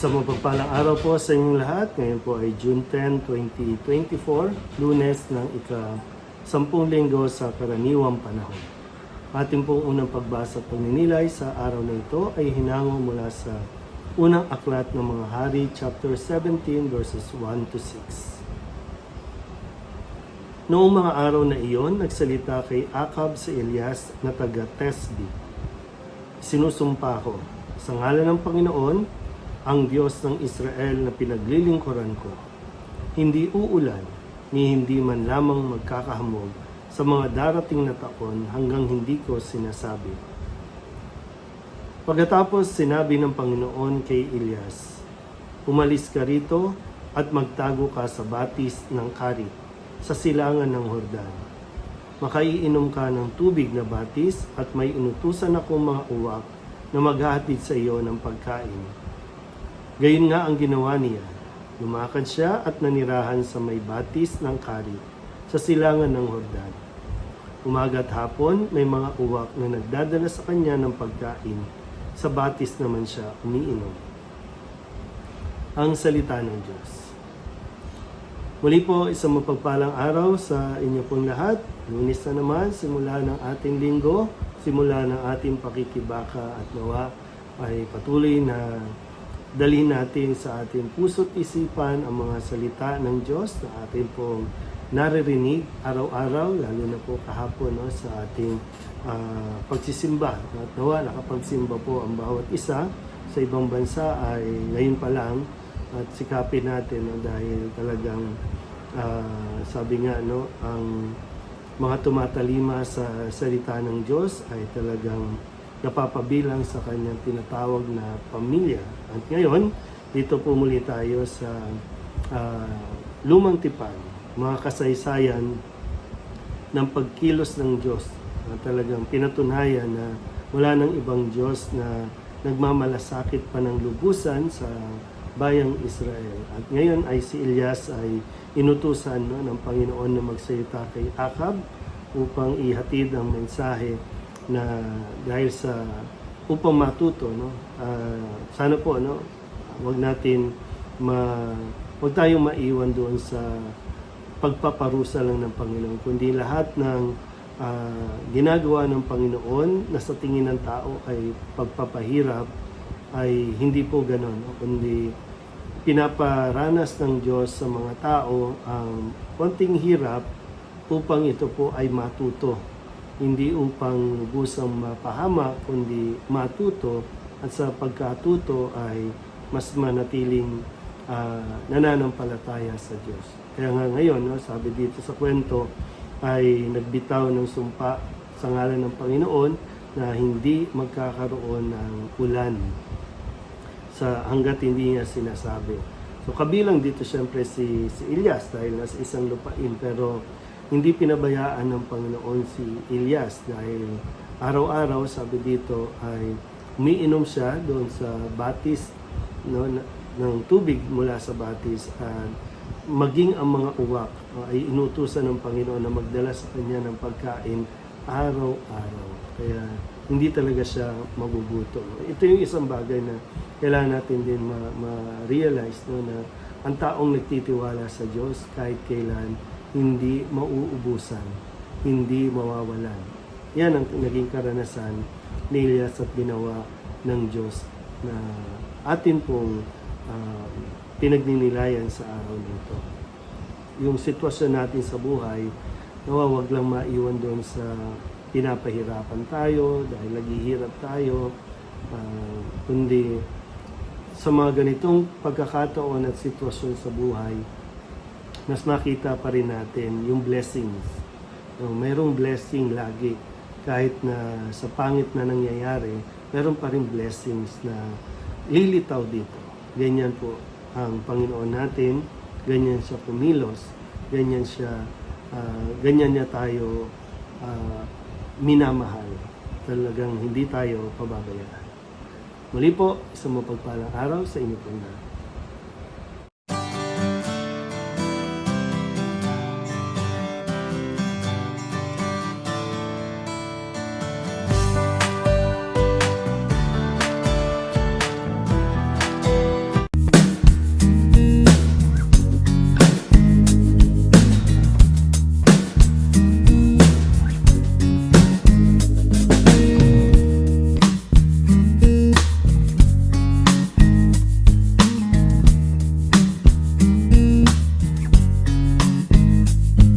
Isang mapagpalang araw po sa inyong lahat. Ngayon po ay June 10, 2024, lunes ng ika sampung linggo sa karaniwang panahon. Ating pong unang pagbasa at pagninilay sa araw na ito ay hinango mula sa unang aklat ng mga hari, chapter 17, verses 1 to 6. Noong mga araw na iyon, nagsalita kay Akab si Elias na taga Tesbi. Sinusumpa ko, sa ngalan ng Panginoon, ang Diyos ng Israel na pinaglilingkuran ko, hindi uulan, ni hindi man lamang magkakahamog sa mga darating na taon hanggang hindi ko sinasabi. Pagkatapos sinabi ng Panginoon kay Elias, Umalis ka rito at magtago ka sa batis ng Karit, sa silangan ng Hordan. Makaiinom ka ng tubig na batis at may inutusan akong mga uwak na maghahatid sa iyo ng pagkain. Gayon nga ang ginawa niya. Lumakad siya at nanirahan sa may batis ng Karit, sa silangan ng Hordan. Umaga at hapon, may mga uwak na nagdadala sa kanya ng pagkain. Sa batis naman siya umiinom. Ang salita ng Diyos. Muli po, isang mapagpalang araw sa inyo pong lahat. Lunis na naman, simula ng ating linggo, simula ng ating pakikibaka at nawa ay patuloy na dalhin natin sa ating puso't isipan ang mga salita ng Diyos na ating pong naririnig araw-araw, lalo na po kahapon no, sa ating ah, pagsisimba. At nawa, nakapagsimba po ang bawat isa sa ibang bansa ay ngayon pa lang at sikapin natin no, dahil talagang ah, sabi nga no ang mga tumatalima sa salita ng Diyos ay talagang napapabilang sa kanyang tinatawag na pamilya. At ngayon, dito po muli tayo sa ah, lumang tipan, mga kasaysayan ng pagkilos ng Diyos na talagang pinatunayan na wala nang ibang Diyos na nagmamalasakit pa ng lubusan sa bayang Israel. At ngayon ay si Elias ay inutusan no, ng Panginoon na magsalita kay Akab upang ihatid ang mensahe na dahil sa upang matuto no ah, sana po no wag natin ma wag tayong maiwan doon sa pagpaparusa lang ng Panginoon kundi lahat ng ah, ginagawa ng Panginoon na sa tingin ng tao ay pagpapahirap ay hindi po ganon no? kundi pinaparanas ng Diyos sa mga tao ang konting hirap upang ito po ay matuto hindi upang busang mapahama kundi matuto at sa pagkatuto ay mas manatiling ah, nananampalataya sa Diyos. Kaya nga ngayon, no, sabi dito sa kwento, ay nagbitaw ng sumpa sa ngalan ng Panginoon na hindi magkakaroon ng ulan sa hanggat hindi niya sinasabi. So kabilang dito siyempre si, si Elias dahil nasa isang lupain pero hindi pinabayaan ng Panginoon si Elias dahil araw-araw sabi dito ay umiinom siya doon sa batis no, ng tubig mula sa batis at maging ang mga uwak ay inutusan ng Panginoon na magdala sa kanya ng pagkain araw-araw. Kaya hindi talaga siya magugutom. Ito yung isang bagay na kailangan natin din ma- ma-realize no, na ang taong nagtitiwala sa Diyos kahit kailan hindi mauubusan, hindi mawawalan. Yan ang naging karanasan ni Elias at ginawa ng Diyos na atin pong ah, pinagninilayan sa araw nito. Yung sitwasyon natin sa buhay, nawa wag lang maiwan doon sa pinapahirapan tayo dahil naghihirap tayo, ah, kundi sa mga ganitong pagkakataon at sitwasyon sa buhay, mas makita pa rin natin yung blessings. No, mayroong blessing lagi kahit na sa pangit na nangyayari, meron pa rin blessings na lilitaw dito. Ganyan po ang Panginoon natin, ganyan siya kumilos, ganyan siya, ah, ganyan niya tayo ah, minamahal. Talagang hindi tayo pababayaan. Muli po, isang mapagpalang araw sa inyo po lahat.